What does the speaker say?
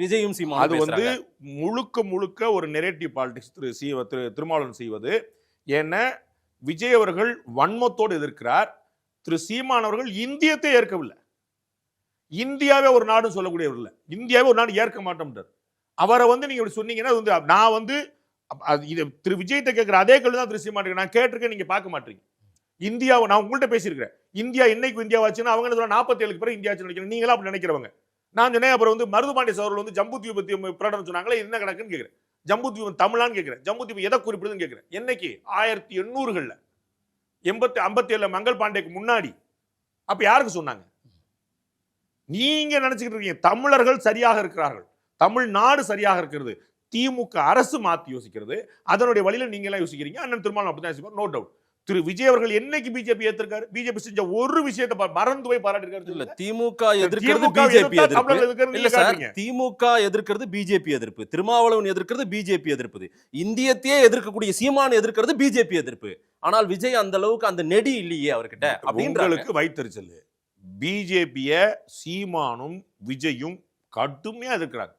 விஜயும் சீமானும் அது வந்து. முழுக்க முழுக்க ஒரு நெரேட்டிவ் பாலிடிக்ஸ் திரு சி திரு திருமாவளவன் செய்வது. ஏன்னா விஜய் அவர்கள் வன்மத்தோடு எதிர்க்கிறார். திரு சீமான் அவர்கள் இந்தியத்தை ஏற்கவில்லை. இந்தியாவே ஒரு நாடுன்னு சொல்லக்கூடியவர் இல்லை. இந்தியாவே ஒரு நாடு ஏற்க மாட்டோம்ன்றார். அவரை வந்து நீங்க இப்படி சொன்னீங்கன்னா அது வந்து நான் வந்து இது திரு விஜய்கிட்ட கேட்குற அதே கேள்வி தான் திரு சீமான். நான் கேட்டிருக்கேன் நீங்க பார்க்க மாட்டீங்க. இந்தியாவை நான் உங்கள்கிட்ட பேசியிருக்கிறேன். இந்தியா என்னைக்கு இந்தியாவாச்சுன்னா அவங்க சொல்றாங்க நாற்பத்தி ஏழுக்கு பிறகு இந்தியா நினைக்கிறேன். நீங்களா அப்படி நினைக்கிறவங்க. நான் சொன்னேன் அப்புறம் வந்து மருதுபாண்டி அவர்கள் வந்து ஜம்பு தீபத்தியம் பிரகடனம் சொன்னாங்களே என்ன கணக்குன்னு கேட்குறேன். ஜம்பு தீபம் தமிழான்னு கேட்குறேன். ஜம்பு தீபம் எதை குறிப்பிடுதுன்னு கேட்குறேன். என்னைக்கு? ஆயிரத்தி எண்ணூறுகளில். எண்பத்தி ஐம்பத்தி ஏழுல மங்கள் பாண்டேக்கு முன்னாடி. அப்போ யாருக்கு சொன்னாங்க? நீங்க நினைச்சுக்கிட்டு இருக்கீங்க. தமிழர்கள் சரியாக இருக்கிறார்கள். தமிழ்நாடு சரியாக இருக்கிறது. திமுக அரசு மாத்தி யோசிக்கிறது. அதனுடைய வழியில நீங்க யோசிக்கிறீங்க. அண்ணன் திருமணம் அப்படி தான் யோசிப்பார். நோ டவுட் திரு விஜய் அவர்கள் என்னைக்கு பிஜேபி ஏத்திருக்காரு? பிஜேபி செஞ்ச ஒரு விஷயத்தை மறந்து போய் பாராட்டிருக்காரு இல்ல. திமுக எதிர்க்கிறது பிஜேபி எதிர்ப்பு. இல்ல சார். திமுக எதிர்க்கிறது பிஜேபி எதிர்ப்பு. திருமாவளவன் எதிர்க்கிறது பிஜேபி எதிர்ப்பு. இந்தியத்தையே எதிர்க்கக்கூடிய சீமான் எதிர்க்கிறது பிஜேபி எதிர்ப்பு. ஆனால் விஜய் அந்த அளவுக்கு அந்த நெடி இல்லையே அவர்கிட்ட அப்படின்றாங்க. உங்களுக்கு வைத்தறிச்சல் பிஜேபிய சீமானும் விஜயும் கடுமையா எதிர்க்கிறாங்க.